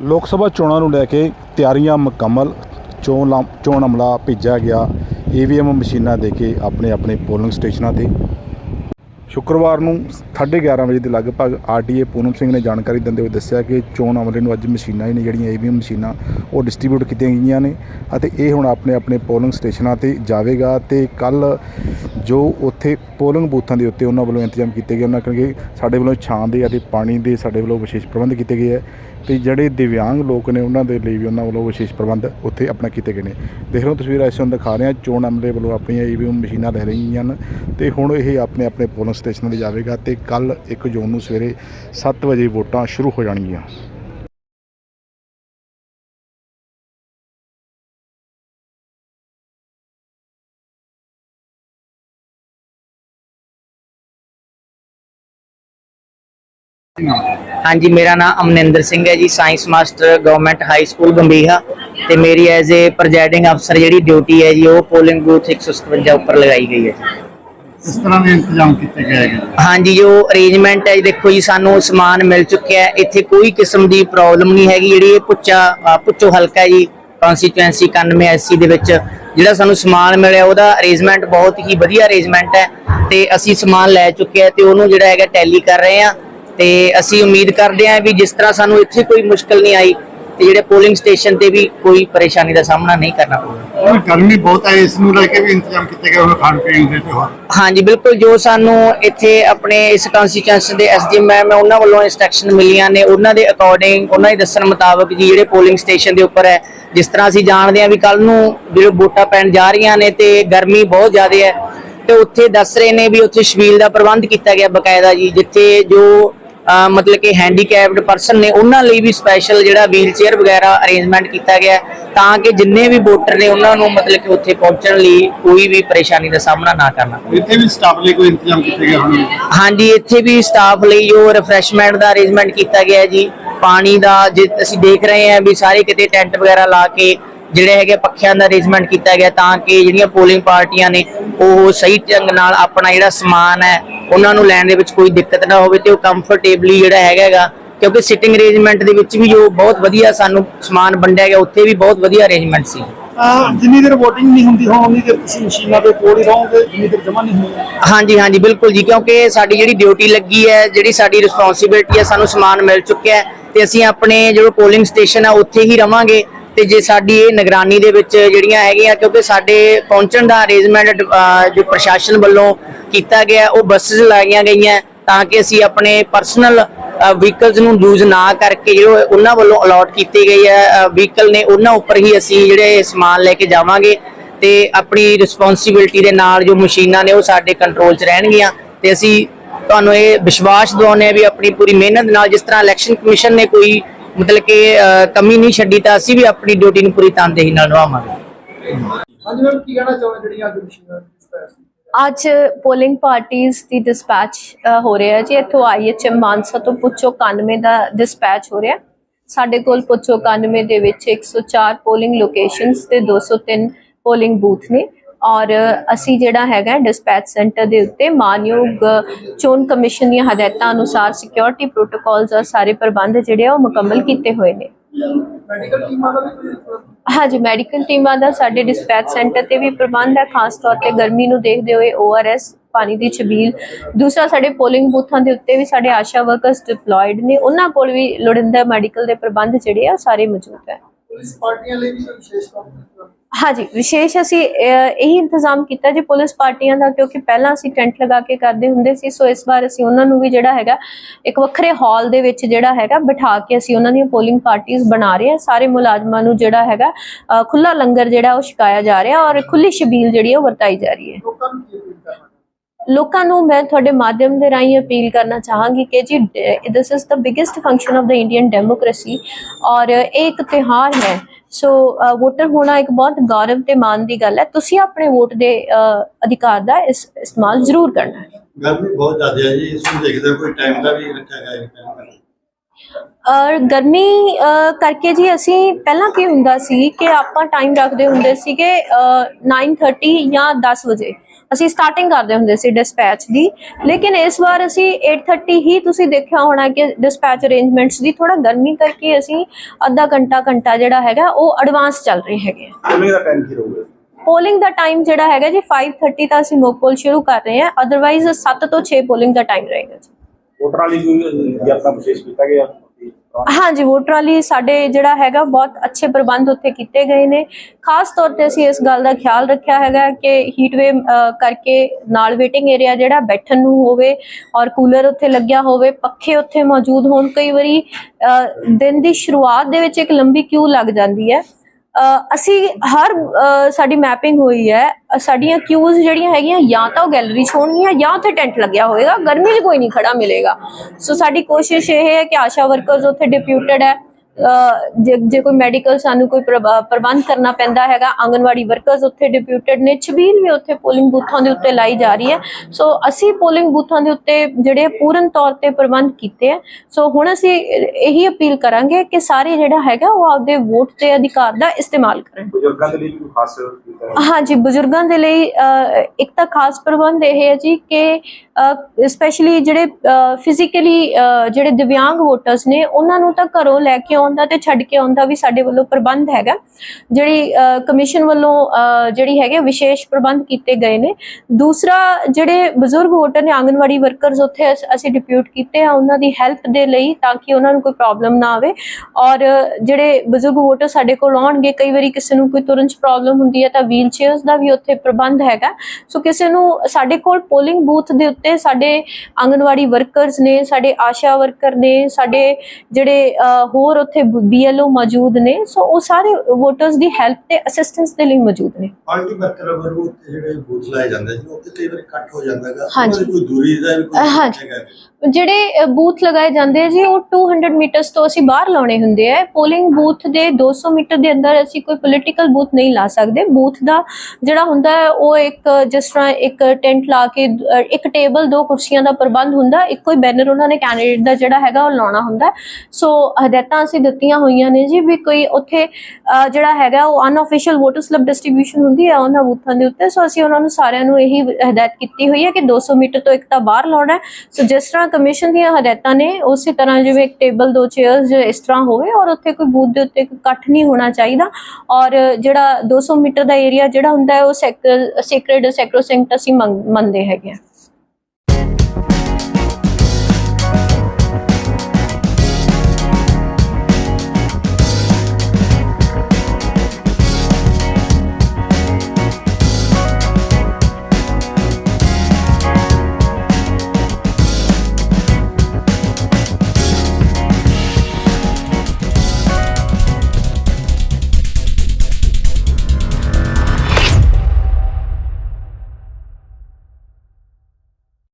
ਲੋਕ ਸਭਾ ਚੋਣਾਂ ਨੂੰ ਲੈ ਕੇ ਤਿਆਰੀਆਂ ਮੁਕੰਮਲ, ਚੋਣ ਲਾ- ਚੋਣ ਅਮਲਾ ਭੇਜਿਆ ਗਿਆ। ਈਵੀਐਮ ਮਸ਼ੀਨਾਂ ਦੇ ਕੇ ਆਪਣੇ ਆਪਣੇ ਪੋਲਿੰਗ ਸਟੇਸ਼ਨਾਂ ਤੇ। ਸ਼ੁੱਕਰਵਾਰ ਨੂੰ 11:30 ਵਜੇ ਦੇ ਲਗਭਗ ਆਰਟੀਏ ਪੂਨਮ ਸਿੰਘ ਨੇ ਜਾਣਕਾਰੀ ਦਿੰਦੇ ਹੋਏ ਦੱਸਿਆ ਕਿ ਚੋਣ ਅਮਲੇ ਨੂੰ ਅੱਜ ਮਸ਼ੀਨਾਂ ਹੀ ਨੇ ਜਿਹੜੀਆਂ ਈਵੀਐਮ ਮਸ਼ੀਨਾਂ, ਉਹ ਡਿਸਟ੍ਰੀਬਿਊਟ ਕੀਤੀਆਂ ਗਈਆਂ ਨੇ ਅਤੇ ਇਹ ਹੁਣ ਆਪਣੇ ਆਪਣੇ ਪੋਲਿੰਗ ਸਟੇਸ਼ਨਾਂ ਤੇ ਜਾਵੇਗਾ ਤੇ ਕੱਲ ਜੋ ਉੱਥੇ ਪੋਲਿੰਗ ਬੂਥਾਂ ਦੇ ਉੱਤੇ ਉਹਨਾਂ ਵੱਲੋਂ ਇੰਤਜ਼ਾਮ ਕੀਤੇ ਗਏ, ਉਹਨਾਂ ਕਰਕੇ ਸਾਡੇ ਵੱਲੋਂ ਛਾਂ ਦੇ ਅਤੇ ਪਾਣੀ ਦੇ ਸਾਡੇ ਵੱਲੋਂ ਵਿਸ਼ੇਸ਼ ਪ੍ਰਬੰਧ ਕੀਤੇ ਗਏ ਹੈ। ਤੇ ਜਿਹੜੇ ਦਿਵਿਆਂਗ ਲੋਕ ਨੇ ਉਹਨਾਂ ਦੇ ਲਈ ਵੀ ਉਹਨਾਂ ਵੱਲੋਂ ਵਿਸ਼ੇਸ਼ ਪ੍ਰਬੰਧ ਉੱਥੇ ਆਪਣਾ ਕੀਤੇ ਗਏ ਨੇ। ਦੇਖ ਲਓ, ਤਸਵੀਰ ਇਸ ਨੂੰ ਦਿਖਾ ਰਹੇ ਹਾਂ। ਚੋਣ ਅਮਲੇ ਵੱਲੋਂ ਆਪਣੀਆਂ ਈਵੀਐਮ ਮਸ਼ੀਨਾਂ ਲੈ ਰਹੀਆਂ ਹਨ ਤੇ ਹੁਣ ਇਹ ਆਪਣੇ ਆਪਣੇ ਪੋਲਿੰਗ ਸਟੇਸ਼ਨਾਂ ਤੇ ਜਾਵੇਗਾ ਤੇ ਕੱਲ 1 ਜੂਨ ਨੂੰ ਸਵੇਰੇ 7 ਵਜੇ ਵੋਟਾਂ ਸ਼ੁਰੂ ਹੋ ਜਾਣਗੀਆਂ। ਹਾਂਜੀ ਮੇਰਾ ਨਾਮ ਅਮਨਿੰਦਰ ਸਿੰਘ ਹੈ ਜੀ science master government high school Bambiha ਤੇ ਮੇਰੀ ਐਜ਼ ਏ ਪ੍ਰੈਜ਼ਾਈਡਿੰਗ ਅਫਸਰ ਜਿਹੜੀ ਡਿਊਟੀ ਹੈ ਜੀ ਉਹ ਪੋਲਿੰਗ ਬੂਥ 157 ਉੱਪਰ ਲਗਾਈ ਗਈ ਹੈ ਇਸ ਤਰ੍ਹਾਂ ਦੇ ਇੰਤਜ਼ਾਮ ਕੀਤੇ ਗਏ ਹੈਗੇ? ਹਾਂਜੀ ਜੋ ਅਰੇਂਜਮੈਂਟ ਹੈ ਜੀ ਦੇਖੋ ਜੀ ਸਾਨੂੰ ਸਮਾਨ ਮਿਲ ਚੁੱਕਿਆ ਹੈ। ਇੱਥੇ ਕੋਈ ਕਿਸਮ ਦੀ ਪ੍ਰੋਬਲਮ ਨਹੀਂ ਹੈਗੀ ਜਿਹੜੀ ਇਹ ਪੁੱਚਾ ਪੁੱਚੋ ਹਲਕਾ ਹੈ ਜੀ ਕਨਸਟੀਚੁਐਂਸੀ 91 ਐਸਸੀ ਦੇ ਵਿੱਚ। ਜਿਹੜਾ ਸਾਨੂੰ ਸਮਾਨ ਮਿਲਿਆ ਉਹਦਾ ਅਰੇਂਜਮੈਂਟ ਬਹੁਤ ਹੀ ਵਧੀਆ ਅਰੇਂਜਮੈਂਟ ਹੈ। ਤੇ ਅਸੀਂ ਸਮਾਨ ਲੈ ਚੁੱਕੇ ਹਾਂ ਤੇ ਉਹਨੂੰ ਜਿਹੜਾ ਹੈਗਾ ਟੈਲੀ ਕਰ ਰਹੇ ਹਾਂ। ਤੇ ਅਸੀਂ ਉਮੀਦ ਕਰਦੇ ਹਾਂ ਵੀ ਜਿਸ ਤਰ੍ਹਾਂ ਸਾਨੂੰ ਇੱਥੇ ਕੋਈ ਮੁਸ਼ਕਲ ਨਹੀਂ ਆਈ ਤੇ ਜਿਹੜੇ ਪੋਲਿੰਗ ਸਟੇਸ਼ਨ ਤੇ ਵੀ ਕੋਈ ਪਰੇਸ਼ਾਨੀ ਦਾ ਸਾਹਮਣਾ ਨਹੀਂ ਕਰਨਾ ਪਊਗਾ। ਗਰਮੀ ਬਹੁਤ ਹੈ ਇਸ ਨੂੰ ਲੈ ਕੇ ਵੀ ਇੰਤਜ਼ਾਮ ਕੀਤੇ ਗਏ ਹੋਣ ਖਾਣ ਪੀਣ ਦੇ ਤੇ ਹੋਰ ਹਾਂਜੀ ਬਿਲਕੁਲ ਜੋ ਸਾਨੂੰ ਇੱਥੇ ਆਪਣੇ ਇਸ ਕਨਸਟੀਚੁਐਂਸੀ ਦੇ ਐਸਡੀਐਮ ਮੈਮ ਹੈ ਉਹਨਾਂ ਵੱਲੋਂ ਇੰਸਟਰਕਸ਼ਨ ਮਿਲੀਆਂ ਨੇ ਉਹਨਾਂ ਦੇ ਅਕੋਰਡਿੰਗ ਉਹਨਾਂ ਦੇ ਦੱਸਣ ਮੁਤਾਬਕ ਜੀ ਜਿਹੜੇ ਪੋਲਿੰਗ ਸਟੇਸ਼ਨ ਦੇ ਉੱਪਰ ਹੈ ਜਿਸ ਤਰ੍ਹਾਂ ਅਸੀਂ ਜਾਣਦੇ ਹਾਂ ਵੀ ਕੱਲ ਨੂੰ ਜਿਹੜੇ ਵੋਟਾਂ ਪੈਣ ਜਾ ਰਹੀਆਂ ਨੇ ਤੇ ਗਰਮੀ ਬਹੁਤ ਜ਼ਿਆਦਾ ਹੈ ਤੇ ਉੱਥੇ ਦੱਸ ਰਹੇ ਨੇ ਵੀ ਉੱਥੇ ਛਬੀਲ ਦਾ ਪ੍ਰਬੰਧ ਕੀਤਾ ਗਿਆ ਬਕਾਇਦਾ ਜੀ ਜਿੱਥੇ ਜੋ ਮਤਲਬ ਕਿ ਹੈਂਡੀਕੈਪਡ ਪਰਸਨ ਨੇ ਉਹਨਾਂ ਲਈ ਵੀ ਸਪੈਸ਼ਲ ਜਿਹੜਾ ਵੀਲ ਚੇਅਰ ਵਗੈਰਾ ਅਰੇਂਜਮੈਂਟ ਕੀਤਾ ਗਿਆ ਤਾਂ ਕਿ ਜਿੰਨੇ ਵੀ ਵੋਟਰ ਨੇ ਉਹਨਾਂ ਨੂੰ ਮਤਲਬ ਕਿ ਉੱਥੇ ਪਹੁੰਚਣ ਲਈ ਕੋਈ ਵੀ ਪਰੇਸ਼ਾਨੀ ਦਾ ਸਾਹਮਣਾ ਨਾ ਕਰਨਾ ਇੱਥੇ ਵੀ ਸਟਾਫ ਲਈ ਕੋਈ ਇੰਤਜ਼ਾਮ ਕੀਤੇ ਗਏ ਹੋਣ ਹਾਂਜੀ ਇੱਥੇ ਵੀ ਸਟਾਫ ਲਈ ਜੋ ਰਿਫਰੈਸ਼ਮੈਂਟ ਦਾ ਅਰੇਂਜਮੈਂਟ ਕੀਤਾ ਗਿਆ ਜੀ ਪਾਣੀ ਦਾ ਜੇ ਅਸੀਂ ਦੇਖ ਰਹੇ ਹਾਂ ਵੀ ਸਾਰੇ ਕਿਤੇ ਟੈਂਟ ਵਗੈਰਾ ਲਾ ਕੇ ਜਿਹੜੇ ਹੈਗੇ ਪੱਖਿਆਂ ਦਾ ਅਰੇਂਜਮੈਂਟ ਕੀਤਾ ਗਿਆ ਤਾਂ ਕਿ ਜਿਹੜੀਆਂ ਪੋਲਿੰਗ ਪਾਰਟੀਆਂ ਨੇ ਉਹ ਸਹੀ ਢੰਗ ਨਾਲ ਆਪਣਾ ਜਿਹੜਾ ਸਮਾਨ ਹੈ ਉਹਨਾਂ ਨੂੰ ਲੈਣ ਦੇ ਵਿੱਚ ਕੋਈ ਦਿੱਕਤ ਨਾ ਹੋਵੇ ਤੇ ਉਹ ਕੰਫਰਟੇਬਲੀ ਜਿਹੜਾ ਹੈਗਾ ਹੈਗਾ ਕਿਉਂਕਿ ਸਿਟਿੰਗ ਅਰੇਂਜਮੈਂਟ ਦੇ ਵਿੱਚ ਵੀ ਜੋ ਬਹੁਤ ਵਧੀਆ ਸਾਨੂੰ ਸਮਾਨ ਵੰਡਿਆ ਗਿਆ ਉੱਥੇ ਵੀ ਬਹੁਤ ਵਧੀਆ ਅਰੇਂਜਮੈਂਟ ਸੀ। ਜਿੰਨੀ ਦੇਰ VOTING ਨਹੀਂ ਹੁੰਦੀ ਹੁਣ ਦੇਰ ਤੁਸੀਂ ਮਸ਼ੀਨਾਂ ਦੇ ਕੋਲ ਹੀ ਰਹੋਗੇ ਜਿੰਨੀ ਦੇਰ ਜਮਾ ਨਹੀਂ ਹੋਣੀ ਹਾਂਜੀ ਹਾਂਜੀ ਬਿਲਕੁਲ ਜੀ ਕਿਉਂਕਿ ਸਾਡੀ ਜਿਹੜੀ ਡਿਊਟੀ ਲੱਗੀ ਹੈ ਜਿਹੜੀ ਸਾਡੀ ਰਿਸਪੌਂਸਿਬਿਲਟੀ ਹੈ ਸਾਨੂੰ ਸਮਾਨ ਮਿਲ ਚੁੱਕਿਆ ਹੈ ਤੇ ਅਸੀਂ ਆਪਣੇ ਜੋ ਪੋਲਿੰਗ ਸਟੇਸ਼ਨ ਆ ਉੱਥੇ ਹੀ ਰਵਾਂਗੇ। ਤੇ ਜੇ ਸਾਡੀ ਇਹ ਨਿਗਰਾਨੀ ਦੇ ਵਿੱਚ ਜਿਹੜੀਆਂ ਹੈਗੀਆਂ, ਕਿਉਂਕਿ ਸਾਡੇ ਪਹੁੰਚਣ ਦਾ ਅਰੇਂਜਮੈਂਟ ਜੋ ਪ੍ਰਸ਼ਾਸਨ ਵੱਲੋਂ ਕੀਤਾ ਗਿਆ, ਉਹ ਬੱਸਸ ਲਾਈਆਂ ਗਈਆਂ ਤਾਂ ਕਿ ਅਸੀਂ ਆਪਣੇ ਪਰਸਨਲ ਵਹੀਕਲਸ ਨੂੰ ਯੂਜ਼ ਨਾ ਕਰਕੇ ਜਿਹੜੇ ਉਹਨਾਂ ਵੱਲੋਂ ਅਲਾਟ ਕੀਤੀ ਗਈ ਹੈ ਵਹੀਕਲ ਨੇ ਉਹਨਾਂ ਉੱਪਰ ਹੀ ਅਸੀਂ ਜਿਹੜੇ ਸਮਾਨ ਲੈ ਕੇ ਜਾਵਾਂਗੇ ਤੇ ਆਪਣੀ ਰਿਸਪੌਂਸਿਬਿਲਟੀ ਦੇ ਨਾਲ ਜੋ ਮਸ਼ੀਨਾਂ ਨੇ ਉਹ ਸਾਡੇ ਕੰਟਰੋਲ 'ਚ ਰਹਿਣਗੀਆਂ ਤੇ ਅਸੀਂ ਤੁਹਾਨੂੰ ਇਹ ਵਿਸ਼ਵਾਸ ਦਿਵਾਉਂਦੇ ਆ ਵੀ ਆਪਣੀ ਪੂਰੀ ਮਿਹਨਤ ਨਾਲ ਜਿਸ ਤਰ੍ਹਾਂ ਇਲੈਕਸ਼ਨ ਕਮਿਸ਼ਨ ਨੇ ਕੋਈ ਮਤਲਬ ਕਿ ਕਮੀ ਨਹੀਂ ਛੱਡੀ ਤਾਂ ਅਸੀਂ ਵੀ ਆਪਣੀ ਡਿਊਟੀ ਨੂੰ ਪੂਰੀ ਤਨਦੇਹੀ ਨਾਲ ਨਿਭਾਵਾਂਗੇ। ਹਾਂਜੀ ਮੈਮ ਕੀ ਕਹਿਣਾ ਚਾਹੁੰਦੇ ਜਿਹੜੀਆਂ ਅੱਜ ਮਸ਼ੀਨਾਂ ਅੱਜ ਪੋਲਿੰਗ ਪਾਰਟੀਆਂ ਦੀ ਡਿਸਪੈਚ ਹੋ ਰਿਹਾ ਹੈ ਜੀ। ਇੱਥੋਂ ਆਈਐਚਐਮ ਮਾਨਸਾ ਤੋਂ ਪੁੱਛੋ 91 ਦਾ ਡਿਸਪੈਚ ਹੋ ਰਿਹਾ। ਸਾਡੇ ਕੋਲ ਪੁੱਛੋ 91 ਦੇ ਵਿੱਚ 104 ਪੋਲਿੰਗ ਲੋਕੇਸ਼ਨਸ ਤੇ 203 ਪੋਲਿੰਗ ਬੂਥ ਨੇ। ਔਰ ਅਸੀਂ ਜਿਹੜਾ ਹੈਗਾ ਡਿਸਪੈਚ ਸੈਂਟਰ ਦੇ ਉੱਤੇ ਮਾਨਯੋਗ ਚੋਣ ਕਮਿਸ਼ਨ ਦੀਆਂ ਹਦਾਇਤਾਂ ਅਨੁਸਾਰ ਸਿਕਿਉਰਿਟੀ ਪ੍ਰੋਟੋਕਾਲਸ ਔਰ ਸਾਰੇ ਪ੍ਰਬੰਧ ਜਿਹੜੇ ਆ ਉਹ ਮੁਕੰਮਲ ਕੀਤੇ ਹੋਏ ਨੇ। ਮੈਡੀਕਲ ਟੀਮਾਂ ਦਾ ਹਾਂਜੀ ਮੈਡੀਕਲ ਟੀਮਾਂ ਦਾ ਸਾਡੇ ਡਿਸਪੈਚ ਸੈਂਟਰ ਤੇ ਵੀ ਪ੍ਰਬੰਧ ਹੈ ਖਾਸ ਤੌਰ ਤੇ ਗਰਮੀ ਨੂੰ ਦੇਖਦੇ ਹੋਏ ORS ਪਾਣੀ ਦੀ ਛਬੀਲ। ਦੂਸਰਾ ਸਾਡੇ ਪੋਲਿੰਗ ਬੂਥਾਂ ਦੇ ਉੱਤੇ ਵੀ ਸਾਡੇ ਆਸ਼ਾ ਵਰਕਰਸ ਡਿਪਲੋਇਡ ਨੇ ਉਹਨਾਂ ਕੋਲ ਵੀ ਲੋੜਿੰਦਾ ਮੈਡੀਕਲ ਦੇ ਪ੍ਰਬੰਧ ਜਿਹੜੇ ਆ ਸਾਰੇ ਮੌਜੂਦ ਹੈ। ਪੁਲਿਸ ਪਾਰਟੀਆਂ ਲਈ ਵੀ ਵਿਸ਼ੇਸ਼ ਕੰਮ ਹਾਂਜੀ ਵਿਸ਼ੇਸ਼ ਅਸੀਂ ਇਹੀ ਇੰਤਜ਼ਾਮ ਕੀਤਾ ਜੀ ਪੁਲਿਸ ਪਾਰਟੀਆਂ ਦਾ ਕਿਉਂਕਿ ਪਹਿਲਾਂ ਅਸੀਂ ਟੈਂਟ ਲਗਾ ਕੇ ਕਰਦੇ ਹੁੰਦੇ ਸੀ ਸੋ ਇਸ ਵਾਰ ਅਸੀਂ ਉਹਨਾਂ ਨੂੰ ਵੀ ਜਿਹੜਾ ਹੈਗਾ ਇੱਕ ਵੱਖਰੇ ਹਾਲ ਦੇ ਵਿੱਚ ਜਿਹੜਾ ਹੈਗਾ ਬਿਠਾ ਕੇ ਅਸੀਂ ਉਹਨਾਂ ਦੀਆਂ ਪੋਲਿੰਗ ਪਾਰਟੀਆਂ ਬਣਾ ਰਹੇ ਹਾਂ। ਸਾਰੇ ਮੁਲਾਜ਼ਮਾਂ ਨੂੰ ਜਿਹੜਾ ਹੈਗਾ ਅਹ, ਖੁੱਲਾ ਲੰਗਰ ਜਿਹੜਾ ਉਹ ਛਕਾਇਆ ਜਾ ਰਿਹਾ ਔਰ ਖੁੱਲੀ ਸ਼ਬੀਲ ਜਿਹੜੀ ਹੈ ਉਹ ਵਰਤਾਈ ਜਾ ਰਹੀ ਹੈ। ਲੋਕਾਂ ਨੂੰ ਮੈਂ ਤੁਹਾਡੇ ਮਾਧਿਅਮ ਦੇ ਰਾਹੀਂ ਅਪੀਲ ਕਰਨਾ ਚਾਹਾਂਗੀ ਕਿ ਜੀ this is the biggest function of the Indian democracy ਔਰ ਇਹ ਇੱਕ ਤਿਉਹਾਰ ਹੈ। ਸੋ ਵੋਟਰ ਹੋਣਾ ਇੱਕ ਬਹੁਤ ਗੌਰਵ ਤੇ ਮਾਣ ਦੀ ਗੱਲ ਹੈ। ਤੁਸੀਂ ਆਪਣੇ ਵੋਟ ਦੇ ਅਧਿਕਾਰ ਦਾ ਇਸ, ਇਸਤੇਮਾਲ ਜ਼ਰੂਰ ਕਰਨਾ ਹੈ। ਗਰਮੀ ਬਹੁਤ ਜ਼ਿਆਦਾ ਹੈ ਜੀ, ਇਸ ਨੂੰ ਦੇਖਦੇ ਕੋਈ ਟਾਈਮ ਦਾ ਵੀ ਰੱਖਿਆ ਗਿਆ ਹੈ। ਔਰ ਗਰਮੀ ਕਰਕੇ ਜੀ ਅਸੀਂ ਪਹਿਲਾਂ ਕੀ ਹੁੰਦਾ ਸੀ ਕਿ ਆਪਾਂ ਟਾਈਮ ਰੱਖਦੇ ਹੁੰਦੇ ਸੀਗੇ ਅਹ, 9:30 ਜਾਂ 10 ਵਜੇ। ਅਸੀਂ ਸਟਾਰਟਿੰਗ ਕਰਦੇ ਹੁੰਦੇ ਸੀ ਡਿਸਪੈਚ ਦੀ। ਲੇਕਿਨ ਇਸ ਵਾਰ ਅਸੀਂ 8:30 ਹੀ ਤੁਸੀਂ ਦੇਖਿਆ ਹੋਣਾ ਕਿ ਡਿਸਪੈਚ ਅਰੇਂਜਮੈਂਟਸ ਦੀ ਥੋੜਾ ਗਰਮੀ ਕਰਕੇ ਅਸੀਂ ਅੱਧਾ ਘੰਟਾ ਘੰਟਾ ਜਿਹੜਾ ਹੈਗਾ ਉਹ ਐਡਵਾਂਸ ਚੱਲ ਰਹੇ ਹੈਗੇ ਕਿੰਨੇ ਦਾ ਟਾਈਮ ਕੀ ਰਹੂਗਾ? ਪੋਲਿੰਗ ਦਾ ਟਾਈਮ ਜਿਹੜਾ ਹੈਗਾ ਜੀ 5:30 ਦਾ ਅਸੀਂ ਮੋਕ ਪੋਲ ਸ਼ੁਰੂ ਕਰ ਰਹੇ ਹਾਂ ਅਦਰਵਾਈਜ਼ 7 ਤੋਂ 6 ਪੋਲਿੰਗ ਦਾ ਟਾਈਮ ਰਹੇਗਾ ਜੀ। ਵੋਟਰਾਂ ਲਈ ਕੋਈ ਯਾਤਰਾ ਵਿਸ਼ੇਸ਼ ਕੀਤਾ ਗਿਆ? ਹਾਂਜੀ ਵੋਟਰਾਂ ਲਈ ਸਾਡੇ ਜਿਹੜਾ ਹੈਗਾ ਬਹੁਤ ਅੱਛੇ ਪ੍ਰਬੰਧ ਉੱਥੇ ਕੀਤੇ ਗਏ ਨੇ। ਖਾਸ ਤੌਰ ਤੇ ਅਸੀਂ ਇਸ ਗੱਲ ਦਾ ਖਿਆਲ ਰੱਖਿਆ ਹੈਗਾ ਕਿ ਹੀਟ ਵੇਵ ਕਰਕੇ ਨਾਲ ਵੇਟਿੰਗ ਏਰੀਆ ਜਿਹੜਾ ਬੈਠਣ ਨੂੰ ਹੋਵੇ ਔਰ ਕੂਲਰ ਉੱਥੇ ਲੱਗਿਆ ਹੋਵੇ ਪੱਖੇ ਉੱਥੇ ਮੌਜੂਦ ਹੋਣ ਕਈ ਵਾਰੀ ਅ, ਦਿਨ ਦੀ ਸ਼ੁਰੂਆਤ ਦੇ ਵਿੱਚ ਇੱਕ ਲੰਬੀ ਕਿਊ ਲੱਗ ਜਾਂਦੀ ਹੈ। ਅਸੀਂ ਹਰ ਸਾਡੀ ਮੈਪਿੰਗ ਹੋਈ ਹੈ ਸਾਡੀਆਂ ਕਿਊਜ਼ ਜਿਹੜੀਆਂ ਹੈਗੀਆਂ ਜਾਂ ਤਾਂ ਉਹ ਗੈਲਰੀ 'ਚ ਹੋਣਗੀਆਂ ਜਾਂ ਉੱਥੇ ਟੈਂਟ ਲੱਗਿਆ ਹੋਵੇਗਾ ਗਰਮੀ 'ਚ ਕੋਈ ਨਹੀਂ ਖੜਾ ਮਿਲੇਗਾ। ਸੋ ਸਾਡੀ ਕੋਸ਼ਿਸ਼ ਇਹ ਹੈ ਕਿ ਆਸ਼ਾ ਵਰਕਰਸ ਉੱਥੇ ਡਿਪਿਊਟਡ ਹੈ। ਜੇ ਜੇ ਕੋਈ ਮੈਡੀਕਲ ਸਾਨੂੰ ਕੋਈ ਪ੍ਰਬ- ਪ੍ਰਬੰਧ ਕਰਨਾ ਪੈਂਦਾ ਹੈਗਾ ਆਂਗਨਵਾੜੀ ਵਰਕਰਸ ਉੱਥੇ ਡਿਪਿਊਟਡ ਨੇ ਛਬੀਲ ਵੀ ਉੱਥੇ ਪੋਲਿੰਗ ਬੂਥਾਂ ਦੇ ਉੱਤੇ ਲਾਈ ਜਾ ਰਹੀ ਹੈ। ਸੋ ਅਸੀਂ ਪੋਲਿੰਗ ਬੂਥਾਂ ਦੇ ਉੱਤੇ ਜਿਹੜੇ ਪੂਰਨ ਤੌਰ ਤੇ ਪ੍ਰਬੰਧ ਕੀਤੇ ਆ ਸੋ ਹੁਣ ਅਸੀਂ ਇਹੀ ਅਪੀਲ ਕਰਾਂਗੇ ਕਿ ਸਾਰੇ ਜਿਹੜਾ ਹੈਗਾ ਉਹ ਆਪਦੇ ਵੋਟ ਦੇ ਅਧਿਕਾਰ ਦਾ ਇਸਤੇਮਾਲ ਕਰਨ। ਬਜ਼ੁਰਗਾਂ ਦੇ ਲਈ ਵੀ ਕੋਈ ਖਾਸ ਕੀਤਾ ਹਾਂਜੀ ਬਜ਼ੁਰਗਾਂ ਦੇ ਲਈ ਇੱਕ ਤਾਂ ਖਾਸ ਪ੍ਰਬੰਧ ਇਹ ਹੈ ਜੀ ਕਿ ਸਪੈਸ਼ਲੀ ਜਿਹੜੇ ਫਿਜ਼ੀਕਲੀ ਜਿਹੜੇ ਦਿਵਿਆਂਗ ਵੋਟਰਸ ਨੇ ਉਹਨਾਂ ਨੂੰ ਤਾਂ ਘਰੋਂ ਲੈ ਕੇ ਆਉਣ ਦਾ ਤੇ ਛੱਡ ਕੇ ਆਉਣ ਦਾ ਵੀ ਸਾਡੇ ਵੱਲੋਂ ਪ੍ਰਬੰਧ ਹੈਗਾ। ਜਿਹੜੀ ਕਮਿਸ਼ਨ ਵੱਲੋਂ ਜਿਹੜੀ ਹੈਗੇ ਵਿਸ਼ੇਸ਼ ਪ੍ਰਬੰਧ ਕੀਤੇ ਗਏ ਨੇ। ਦੂਸਰਾ ਜਿਹੜੇ ਬਜ਼ੁਰਗ ਵੋਟਰ ਨੇ ਆਂਗਨਵਾੜੀ ਵਰਕਰਸ ਉੱਥੇ ਅਸੀਂ ਡਿਪਿਊਟ ਕੀਤੇ ਆ ਉਹਨਾਂ ਦੀ ਹੈਲਪ ਦੇ ਲਈ ਤਾਂ ਕਿ ਉਹਨਾਂ ਨੂੰ ਕੋਈ ਪ੍ਰੋਬਲਮ ਨਾ ਆਵੇ। ਔਰ ਜਿਹੜੇ ਬਜ਼ੁਰਗ ਵੋਟਰ ਸਾਡੇ ਕੋਲ ਆਉਣਗੇ ਕਈ ਵਾਰੀ ਕਿਸੇ ਨੂੰ ਕੋਈ ਤੁਰੰਤ ਪ੍ਰੋਬਲਮ ਹੁੰਦੀ ਹੈ ਤਾਂ ਵੀਲ ਚੇਅਰਸ ਦਾ ਵੀ ਉੱਥੇ ਪ੍ਰਬੰਧ ਹੈਗਾ। ਸੋ ਕਿਸੇ ਨੂੰ ਸਾਡੇ ਕੋਲ ਪੋਲਿੰਗ ਬੂਥ ਦੇ ਉੱਤੇ ਸਾਡੇ ਆਂਗਨਵਾੜੀ ਵਰਕਰਸ ਨੇ ਸਾਡੇ ਆਸ਼ਾ ਵਰਕਰ ਨੇ ਸਾਡੇ ਜਿਹੜੇ ਅ, ਹੋਰ ਉੱਥੇ ਬੀਐਲਓ ਮੌਜੂਦ ਨੇ ਸੋ ਉਹ ਸਾਰੇ ਵੋਟਰਸ ਦੀ ਹੈਲਪ ਤੇ ਅਸਿਸਟੈਂਸ ਦੇ ਲਈ ਮੌਜੂਦ ਨੇ। ਪਾਰਟੀ ਵਰਕਰ ਵੱਲੋਂ ਉੱਥੇ ਜਿਹੜੇ ਬੂਥ ਲਾਏ ਜਾਂਦੇ ਜੀ ਉੱਥੇ ਕਈ ਵਾਰੀ ਇਕੱਠ ਹੋ ਜਾਂਦਾ ਹੈਗਾ। ਹਾਂਜੀ। ਉਹਨਾਂ ਦੀ ਕੋਈ ਦੂਰੀ ਦਾ ਵੀ ਅ, ਕੋਈ ਜਿਹੜੇ ਬੂਥ ਲਗਾਏ ਜਾਂਦੇ ਆ ਜੀ ਉਹ 200 ਮੀਟਰਸ ਤੋਂ ਅਸੀਂ ਬਾਹਰ ਲਾਉਣੇ ਹੁੰਦੇ ਆ। ਪੋਲਿੰਗ ਬੂਥ ਦੇ 200 ਮੀਟਰ ਦੇ ਅੰਦਰ ਅਸੀਂ ਕੋਈ ਪੋਲੀਟੀਕਲ ਬੂਥ ਨਹੀਂ ਲਾ ਸਕਦੇ। ਬੂਥ ਦਾ ਜਿਹੜਾ ਹੁੰਦਾ ਹੈ ਉਹ ਇੱਕ ਜਿਸ ਤਰ੍ਹਾਂ ਇੱਕ ਟੈਂਟ ਲਾ ਕੇ ਇੱਕ ਟੇਬਲ ਦੋ ਕੁਰਸੀਆਂ ਦਾ ਪ੍ਰਬੰਧ ਹੁੰਦਾ। ਇੱਕੋ ਹੀ ਬੈਨਰ ਉਹਨਾਂ ਨੇ ਕੈਂਡੀਡੇਟ ਦਾ ਜਿਹੜਾ ਹੈਗਾ ਉਹ ਲਾਉਣਾ ਹੁੰਦਾ। ਸੋ ਹਦਾਇਤਾਂ ਅਸੀਂ ਦਿੱਤੀਆਂ ਹੋਈਆਂ ਨੇ ਜੀ ਵੀ ਕੋਈ ਉੱਥੇ ਜਿਹੜਾ ਹੈਗਾ ਉਹ ਅਨਆਫੀਸ਼ੀਅਲ ਵੋਟਰ ਸਲਿੱਪ ਡਿਸਟ੍ਰੀਬਿਊਸ਼ਨ ਹੁੰਦੀ ਹੈ ਉਹਨਾਂ ਬੂਥਾਂ ਦੇ ਉੱਤੇ। ਸੋ ਅਸੀਂ ਉਹਨਾਂ ਨੂੰ ਸਾਰਿਆਂ ਨੂੰ ਇਹੀ ਹਦਾਇਤ ਕੀਤੀ ਹੋਈ ਹੈ ਕਿ 200 ਮੀਟਰ ਤੋਂ ਇੱਕ ਤਾਂ ਬਾਹਰ ਲਾਉਣਾ ਸੋ ਜਿਸ ਤਰ੍ਹਾਂ ਕਮਿਸ਼ਨ ਦੀਆਂ ਹਦਾਇਤਾਂ ਨੇ, ਉਸੇ ਤਰ੍ਹਾਂ ਜਿਵੇਂ ਇੱਕ ਟੇਬਲ ਦੋ ਚੇਅਰਸ ਇਸ ਤਰ੍ਹਾਂ ਹੋਵੇ ਔਰ ਉੱਥੇ ਕੋਈ ਬੂਥ ਦੇ ਉੱਤੇ ਇਕੱਠ ਨਹੀਂ ਹੋਣਾ ਚਾਹੀਦਾ। ਔਰ ਜਿਹੜਾ 200 ਮੀਟਰ ਦਾ ਏਰੀਆ ਜਿਹੜਾ ਹੁੰਦਾ ਹੈ ਉਹ ਸੈਕਟਰ ਸੈਕ੍ਰੇਡ ਸੈਕਰੋਸੈਂਕਟ ਅਸੀਂ ਮੰਨ- ਮੰਨਦੇ ਹੈਗੇ ਹਾਂ